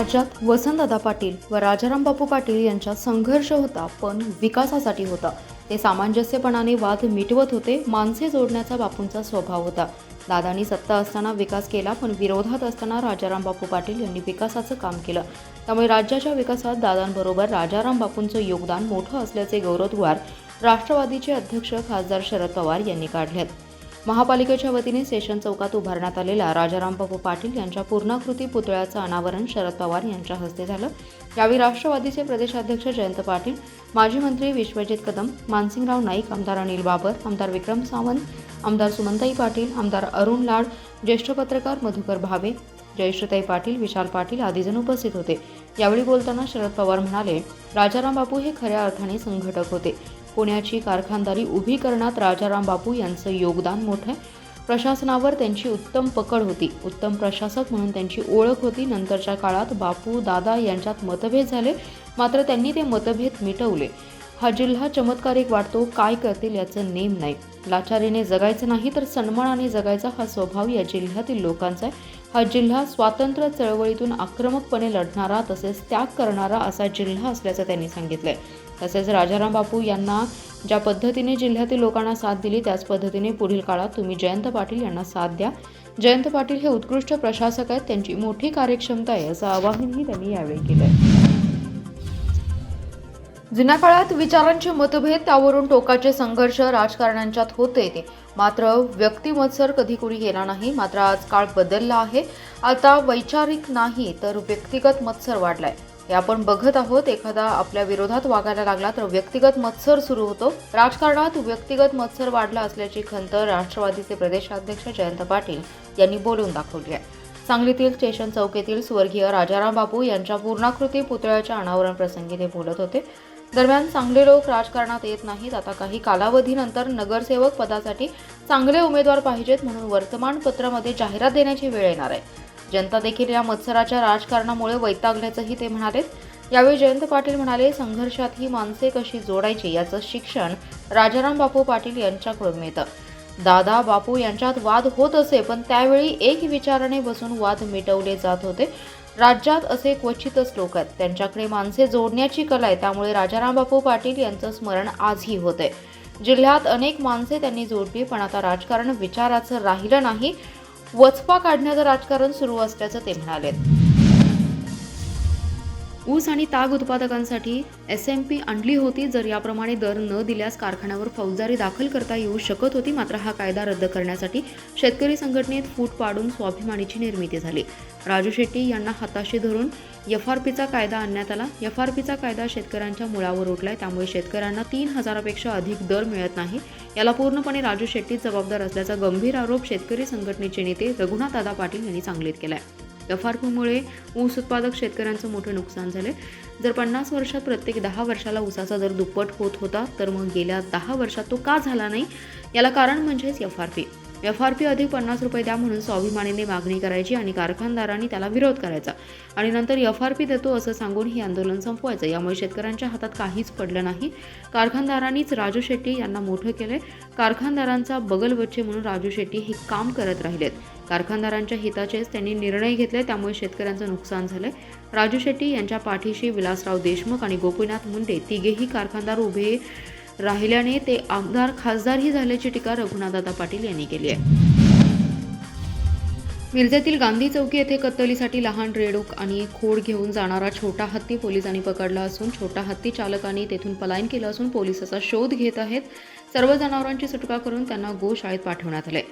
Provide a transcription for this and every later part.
राज्यात वसंतदादा पाटील व राजाराम बापू पाटील यांच्यात संघर्ष होता पण विकासासाठी होता. ते सामंजस्यपणाने वाद मिटवत होते माणसे जोडण्याचा बापूंचा स्वभाव होता. दादांनी सत्ता असताना विकास केला पण विरोधात असताना राजाराम बापू पाटील यांनी विकासाचं काम केलं. त्यामुळे राज्याच्या विकासात दादांबरोबर राजाराम बापूंचं योगदान मोठं असल्याचे गौरवद्वार राष्ट्रवादीचे अध्यक्ष खासदार शरद पवार यांनी काढलेत. महापालिकेच्या वतीने सेशन चौकात उभारण्यात आलेल्या राजाराम बापू पाटील यांच्या पूर्णाकृती पुतळ्याचं अनावरण शरद पवार यांच्या हस्ते झालं. यावेळी राष्ट्रवादीचे प्रदेशाध्यक्ष जयंत पाटील माजी मंत्री विश्वजित कदम मानसिंगराव नाईक आमदार अनिल बाबर आमदार विक्रम सावंत आमदार सुमंताई पाटील आमदार अरुण लाड ज्येष्ठ पत्रकार मधुकर भावे जयश्रीताई पाटील विशाल पाटील आदीजण उपस्थित होते. यावेळी बोलताना शरद पवार म्हणाले राजाराम बापू हे खऱ्या अर्थाने संघटक होते. पुण्याची कारखानदारी उभी करण्यात राजाराम बापू यांचं योगदान मोठं प्रशासनावर त्यांची उत्तम पकड होती. उत्तम प्रशासक म्हणून त्यांची ओळख होती. नंतरच्या काळात बापू दादा यांच्यात मतभेद झाले. मात्र त्यांनी ते मतभेद मिटवले. हा जिल्हा चमत्कारिक वाटतो काय करतील याचं नेम नाही. लाचारीने जगायचं नाही तर सन्मानाने जगायचा हा स्वभाव या जिल्ह्यातील लोकांचा आहे. हा जिल्हा स्वातंत्र्य चळवळीतून आक्रमकपणे लढणारा तसेच त्याग करणारा असा जिल्हा असल्याचं त्यांनी सांगितलंय. तसेच राजाराम बापू यांना ज्या पद्धतीने जिल्ह्यातील लोकांना साथ दिली त्याच पद्धतीने पुढील काळात तुम्ही जयंत पाटील यांना साथ द्या. जयंत पाटील हे उत्कृष्ट प्रशासक आहेत त्यांची मोठी कार्यक्षमता आहे असं आवाहनही त्यांनी यावेळी केलं आहे जुन्या काळात विचारांचे मतभेद त्यावरून टोकाचे संघर्ष राजकारण्यांच्यात होते. ते मात्र व्यक्तिमत्सर कधी कुणी केला नाही मात्र आज काळ बदलला आहे. आता वैचारिक नाही तर व्यक्तिगत मत्सर वाढलाय. हे आपण बघत आहोत एखादा आपल्या विरोधात वागायला लागला तर व्यक्तिगत मत्सर सुरू होतो. राजकारणात व्यक्तिगत मत्सर वाढला असल्याची खंत राष्ट्रवादीचे प्रदेशाध्यक्ष जयंत पाटील यांनी बोलून दाखवली आहे. सांगलीतील स्टेशन चौकीतील स्वर्गीय राजाराम बापू यांच्या पूर्णाकृती पुतळ्याच्या अनावरण प्रसंगी ते बोलत होते. दरम्यान चांगले लोक राजकारणात येत नाहीत. आता काही कालावधीनंतर नगरसेवक पदासाठी चांगले उमेदवार पाहिजेत म्हणून वर्तमानपत्रामध्ये जाहिरात देण्याची वेळ येणार आहे. जनता देखील या मत्सराच्या राजकारणामुळे वैतागल्याचंही ते म्हणाले यावेळी जयंत पाटील म्हणाले संघर्षात ही माणसे कशी जोडायची याचं शिक्षण राजाराम बापू पाटील यांच्याकडून मिळतं. दादा बापू यांच्यात वाद होत असे पण त्यावेळी एक विचाराने बसून वाद मिटवले जात होते. राज्यात असे क्वचितच लोक आहेत. त्यांच्याकडे माणसे जोडण्याची कला आहे. त्यामुळे राजाराम बापू पाटील यांचं स्मरण आजही होते जिल्ह्यात अनेक माणसे त्यांनी जोडली पण आता राजकारण विचाराचं राहिलं नाही. वचपा काढण्याचं राजकारण सुरू असल्याचं ते म्हणाले ऊस आणि ताग उत्पादकांसाठी एस एम पी आणली होती जर याप्रमाणे दर न दिल्यास कारखान्यावर फौजदारी दाखल करता येऊ शकत होती मात्र हा कायदा रद्द करण्यासाठी शेतकरी संघटनेत फूट पाडून स्वाभिमानीची निर्मिती झाली. राजू शेट्टी यांना हाताशी धरून एफ आर पीचा कायदा आणण्यात आला. एफ आर पीचा कायदा शेतकऱ्यांच्या मुळावर उठलाय त्यामुळे शेतकऱ्यांना तीन हजारापेक्षा अधिक दर मिळत नाही. याला पूर्णपणे राजू शेट्टीच जबाबदार असल्याचा गंभीर आरोप शेतकरी संघटनेचे नेते रघुनाथदादा पाटील यांनी सांगलीत केला आहे आर पीमुळे ऊस उत्पादक शेतकऱ्यांचं मोठं नुकसान झाले जर पन्नास वर्षात प्रत्येक दहा वर्षाला ऊसाचा दर दुप्पट होत होता तर मग गेल्या दहा वर्षात तो का झाला नाही? याला कारण म्हणजेच F R P. F R P अधिक पन्नास रुपये द्या म्हणून स्वाभिमानीने मागणी करायची आणि कारखानदारांनी त्याला विरोध करायचा. आणि नंतर एफ आर पी देतो असं सांगून हे आंदोलन संपवायचं. यामुळे शेतकऱ्यांच्या हातात काहीच पडलं नाही. कारखानदारांनीच राजू शेट्टी यांना मोठं केलंय. कारखानदारांचा बगलवच्चे म्हणून राजू शेट्टी हे काम करत राहिलेत. कारखानदारांच्या हिताचेच त्यांनी निर्णय घेतले त्यामुळे शेतकऱ्यांचं नुकसान झालंय. राजू शेट्टी यांच्या पाठीशी विलासराव देशमुख आणि गोपीनाथ मुंडे तिघेही कारखानदार उभे राहिल्याने ते आमदार खासदारही झाल्याची टीका रघुनाथदादा पाटील यांनी केली आहे. मिरजेतील गांधी चौकी येथे कत्तलीसाठी लहान रेडूक आणि खोड घेऊन जाणारा छोटा हत्ती पोलिसांनी पकडला असून छोटा हत्ती चालकाने तेथून पलायन केलं असून पोलिसाचा शोध घेत आहेत. सर्व जनावरांची सुटका करून त्यांना गोशाळेत पाठवण्यात आले.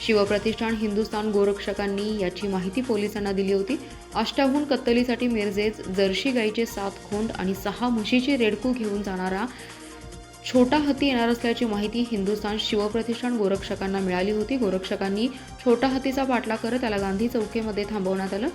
शिवप्रतिष्ठान हिंदुस्थान गोरक्षकांनी याची माहिती पोलिसांना दिली होती. अष्टाहून कत्तलीसाठी मिरजेत जर्शी गाईचे सात खोंड आणि सहा म्हशीची रेडकू घेऊन जाणारा छोटा हत्ती येणार असल्याची माहिती हिंदुस्थान शिवप्रतिष्ठान गोरक्षकांना मिळाली होती. गोरक्षकांनी छोटा हत्तीचा पाठला करत त्याला गांधी चौकीमध्ये थांबवण्यात आलं.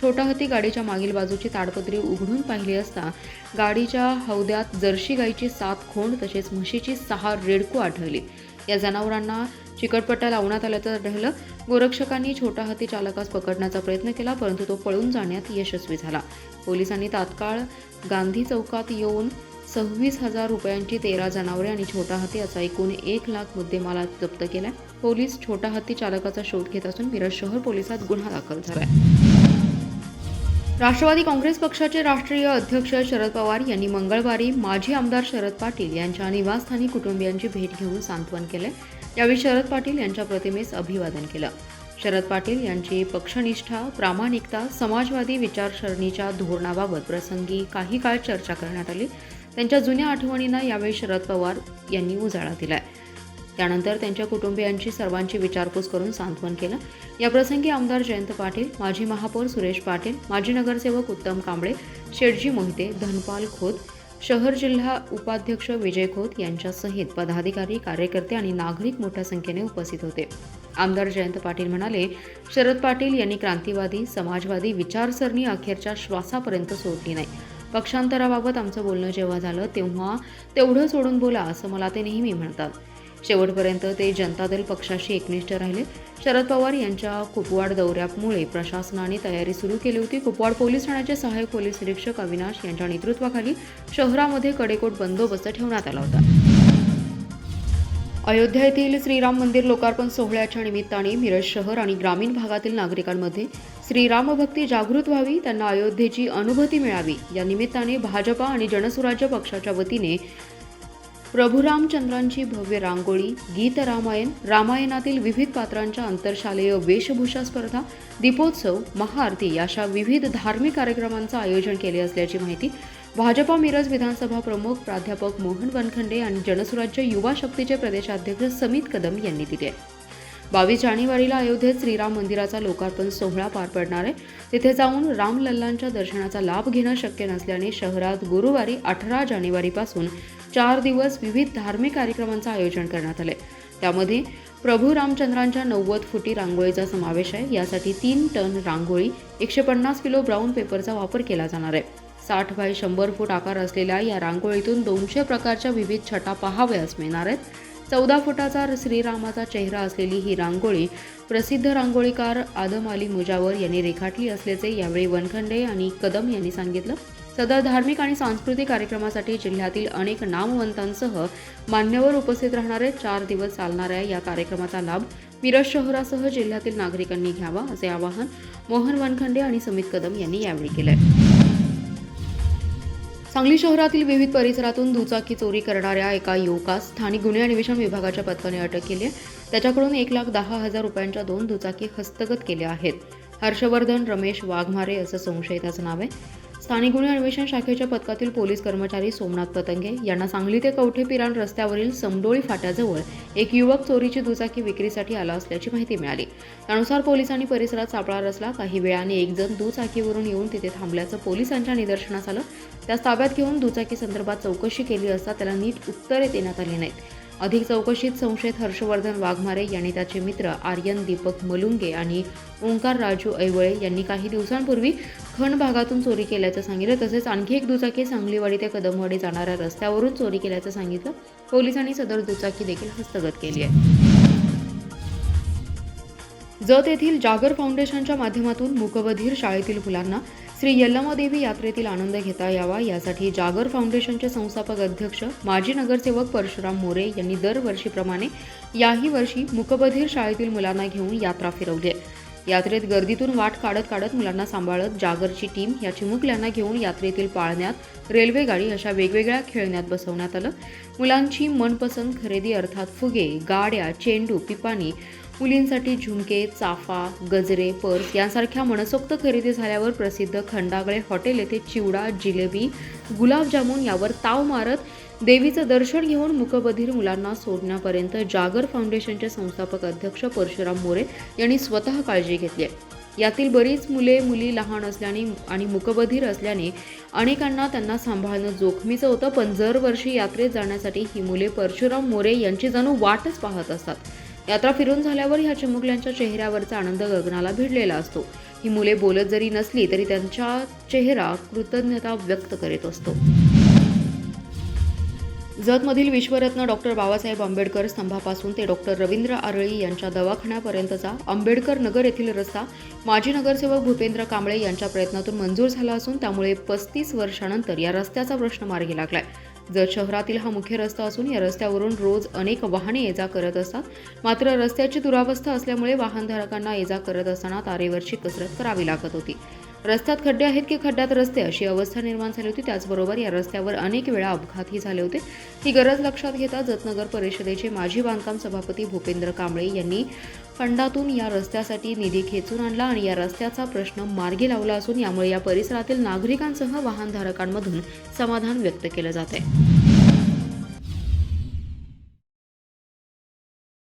छोटा हत्ती गाडीच्या मागील बाजूची ताडपत्री उघडून पाहिली असता गाडीच्या हौद्यात जर्शी गाईची सात खोंड तसेच म्हशीची सहा रेडकू आढळली. या जनावरांना चिकटपट्ट्या लावण्यात आल्याचं आढळलं गोरक्षकांनी छोटा हत्ती चालकास पकडण्याचा प्रयत्न केला परंतु तो पळून जाण्यात यशस्वी झाला. पोलिसांनी तात्काळ गांधी चौकात येऊन सव्वीस हजार रुपयांची तेरा जनावरे आणि छोटा हत्ती असा एकूण एक लाख मुद्देमाला जप्त केलाय. पोलीस छोटा हत्ती चालकाचा शोध घेत असून मिरज शहर पोलिसात गुन्हा दाखल झालाय राष्ट्रवादी काँग्रेस पक्षाचे राष्ट्रीय अध्यक्ष शरद पवार यांनी मंगळवारी माजी आमदार शरद पाटील यांच्या निवासस्थानी कुटुंबियांची भेट घेऊन सांत्वन केले. यावेळी शरद पाटील यांच्या प्रतिमेस अभिवादन केलं. शरद पाटील यांची पक्षनिष्ठा प्रामाणिकता समाजवादी विचारसरणीच्या धोरणाबाबत प्रसंगी काही काळ चर्चा करण्यात आली. त्यांच्या जुन्या आठवणींना यावेळी शरद पवार यांनी उजाळा दिलाय. त्यानंतर त्यांच्या कुटुंबियांची सर्वांची विचारपूस करून सांत्वन केलं. याप्रसंगी आमदार जयंत पाटील माजी महापौर सुरेश पाटील माजी नगरसेवक उत्तम कांबळे शेटजी मोहिते धनपाल खोत शहर जिल्हा उपाध्यक्ष विजय खोत यांच्यासहित पदाधिकारी कार्यकर्ते आणि नागरिक मोठ्या संख्येने उपस्थित होते. आमदार जयंत पाटील म्हणाले शरद पाटील यांनी क्रांतिवादी समाजवादी विचारसरणी अखेरच्या श्वासापर्यंत सोडली नाही. पक्षांतराबाबत आमचं बोलणं जेव्हा झालं तेव्हा तेवढं सोडून बोला असं मला ते नेहमी म्हणतात. शेवटपर्यंत ते जनता दल पक्षाशी एकनिष्ठ राहिले. शरद पवार यांच्या कुपवाड दौऱ्यामुळे प्रशासनाने तयारी सुरू केली होती. कुपवाड पोलीस ठाण्याचे सहाय्यक पोलीस निरीक्षक अविनाश यांच्या नेतृत्वाखाली शहरामध्ये कडेकोट बंदोबस्त ठेवण्यात आला होता. अयोध्या येथील श्रीराम मंदिर लोकार्पण सोहळ्याच्या निमित्ताने मिरज शहर आणि ग्रामीण भागातील नागरिकांमध्ये श्रीराम भक्ती जागृत व्हावी त्यांना अयोध्येची अनुभूती मिळावी या निमित्ताने भाजपा आणि जनसुराज्य पक्षाच्या वतीने प्रभू रामचंद्रांची भव्य रांगोळी गीत रामायण रामायणातील विविध पात्रांच्या आंतरशालेय वेशभूषा स्पर्धा दीपोत्सव महाआरती अशा विविध धार्मिक कार्यक्रमांचं आयोजन केले असल्याची माहिती भाजपा मिरज विधानसभा प्रमुख प्राध्यापक मोहन वनखंडे आणि जनसुराज्य युवा शक्तीचे प्रदेशाध्यक्ष समित कदम यांनी दिले. बावीस जानेवारीला अयोध्येत श्रीराम मंदिराचा लोकार्पण सोहळा पार पडणार आहे. तिथे जाऊन रामलल्लांच्या दर्शनाचा लाभ घेणं शक्य नसल्याने शहरात गुरुवारी अठरा जानेवारीपासून चार दिवस विविध धार्मिक कार्यक्रमांचं आयोजन करण्यात आलं आहे त्यामध्ये प्रभू रामचंद्रांच्या नव्वद फुटी रांगोळीचा समावेश आहे. यासाठी तीन टन रांगोळी एकशे पन्नास किलो ब्राऊन पेपरचा वापर केला जाणार आहे. साठ बाय शंभर फूट आकार असलेल्या या रांगोळीतून दोनशे प्रकारच्या विविध छटा पहावयास मिळणार आहेत. चौदा फुटाचा श्रीरामाचा चेहरा असलेली ही रांगोळी प्रसिद्ध रांगोळीकार आदम अली मुजावर यांनी रेखाटली असल्याचे यावेळी वनखंडे आणि कदम यांनी सांगितलं. सदर धार्मिक आणि सांस्कृतिक कार्यक्रमासाठी जिल्ह्यातील अनेक नामवंतांसह मान्यवर उपस्थित राहणारे चार दिवस चालणाऱ्या या कार्यक्रमाचा लाभ मिरज शहरासह जिल्ह्यातील नागरिकांनी घ्यावा असे आवाहन मोहन वनखंडे आणि समित कदम यांनी यावेळी केले सांगली शहरातील विविध परिसरातून दुचाकी चोरी करणाऱ्या एका युवकास स्थानिक गुन्हे अन्वेषण विभागाच्या पथकाने अटक केली आहे. त्याच्याकडून एक लाख दहा हजार रुपयांच्या दोन दुचाकी हस्तगत केल्या आहेत. हर्षवर्धन रमेश वाघमारे असं संशयिताचं नाव आहे. स्थानिक गुन्हे अन्वेषण शाखेच्या पथकातील पोलीस कर्मचारी सोमनाथ पतंगे यांना सांगली ते कवठे पिराण रस्त्यावरील समडोळी फाट्याजवळ एक युवक चोरीची दुचाकी विक्रीसाठी आला असल्याची माहिती मिळाली. त्यानुसार पोलिसांनी परिसरात सापळा रचला. काही वेळाने एक जण दुचाकीवरून येऊन तिथे थांबल्याचं पोलिसांच्या निदर्शनास आलं. त्यास ताब्यात घेऊन दुचाकी संदर्भात चौकशी केली असता त्याला नीट उत्तरे देण्यात आली नाहीत. अधिक चौकशीत संशयित हर्षवर्धन वाघमारे यांनी त्याचे मित्र आर्यन दीपक मलुंगे आणि ओंकार राजू ऐवळे यांनी काही दिवसांपूर्वी खण भागातून चोरी केल्याचं सांगितलं. तसेच आणखी एक दुचाकी सांगलीवाडी ते कदमवाडी जाणाऱ्या रस्त्यावरून चोरी केल्याचं सांगितलं. पोलिसांनी सदर दुचाकी देखील हस्तगत केली आहे. जत येथील जागर फाउंडेशनच्या माध्यमातून मुकबधीर शाळेतील मुलांना श्री यल्लमादेवी यात्रेतील आनंद घेता यावा यासाठी जागर फाउंडेशनचे संस्थापक अध्यक्ष माजी नगरसेवक परशुराम मोरे यांनी दरवर्षीप्रमाणे याही वर्षी मुकबधीर शाळेतील मुलांना घेऊन यात्रा फिरवली आहे. यात्रेत गर्दीतून वाट काढत काढत मुलांना सांभाळत जागरची टीम या चिमुकल्यांना घेऊन यात्रेतील पाळण्यात रेल्वे गाडी अशा वेगवेगळ्या खेळण्यात बसवण्यात आलं. मुलांची मनपसंत खरेदी अर्थात फुगे गाड्या चेंडू पिपाणी मुलींसाठी झुमके चाफा गजरे पर्स यांसारख्या मनसोक्त खरेदी झाल्यावर प्रसिद्ध खंडागळे हॉटेल येथे चिवडा जिलेबी गुलाबजामुन यावर ताव मारत देवीचं दर्शन घेऊन मुकबधीर मुलांना सोडण्यापर्यंत जागर फाउंडेशनचे संस्थापक अध्यक्ष परशुराम मोरे यांनी स्वतः काळजी घेतली आहे. यातील बरीच मुले मुली लहान असल्याने आणि मुकबधीर असल्याने अनेकांना त्यांना सांभाळणं जोखमीचं होतं पण दरवर्षी यात्रेत जाण्यासाठी ही मुले परशुराम मोरे यांची जणू वाटच पाहत असतात. यात्रा फिरून झाल्यावर ह्या चिमुकल्यांच्या चेहऱ्यावरचा आनंद गगनाला भिडलेला असतो. ही मुले बोलत जरी नसली तरी त्यांचा चेहरा कृतज्ञता व्यक्त करीत असतो. जतमधील विश्वरत्न डॉक्टर बाबासाहेब आंबेडकर स्तंभापासून ते डॉक्टर रवींद्र आरळी यांच्या दवाखान्यापर्यंतचा आंबेडकर नगर येथील रस्ता माजी नगरसेवक भूपेंद्र कांबळे यांच्या प्रयत्नातून मंजूर झाला असून त्यामुळे पस्तीस वर्षानंतर या रस्त्याचा प्रश्न मार्गी लागलाय. जत शहरातील हा मुख्य रस्ता असून या रस्त्यावरून रोज अनेक वाहने ये जा करत असतात. मात्र रस्त्याची दुरावस्था असल्यामुळे वाहनधारकांना ये जा करत असताना तारेवरची कसरत करावी लागत होती. रस्त्यात खड्डे आहेत की खड्ड्यात रस्ते अशी अवस्था निर्माण झाली होती. त्याचबरोबर या रस्त्यावर अनेक वेळा अपघातही झाले होते. ही गरज लक्षात घेता जतनगर परिषदेचे माजी बांधकाम सभापती भूपेंद्र कांबळे यांनी फंडातून या रस्त्यासाठी निधी खेचून आणला आणि या रस्त्याचा प्रश्न मार्गी लावला असून यामुळे या परिसरातील नागरिकांसह वाहनधारकांमधून समाधान व्यक्त केलं जात आहे.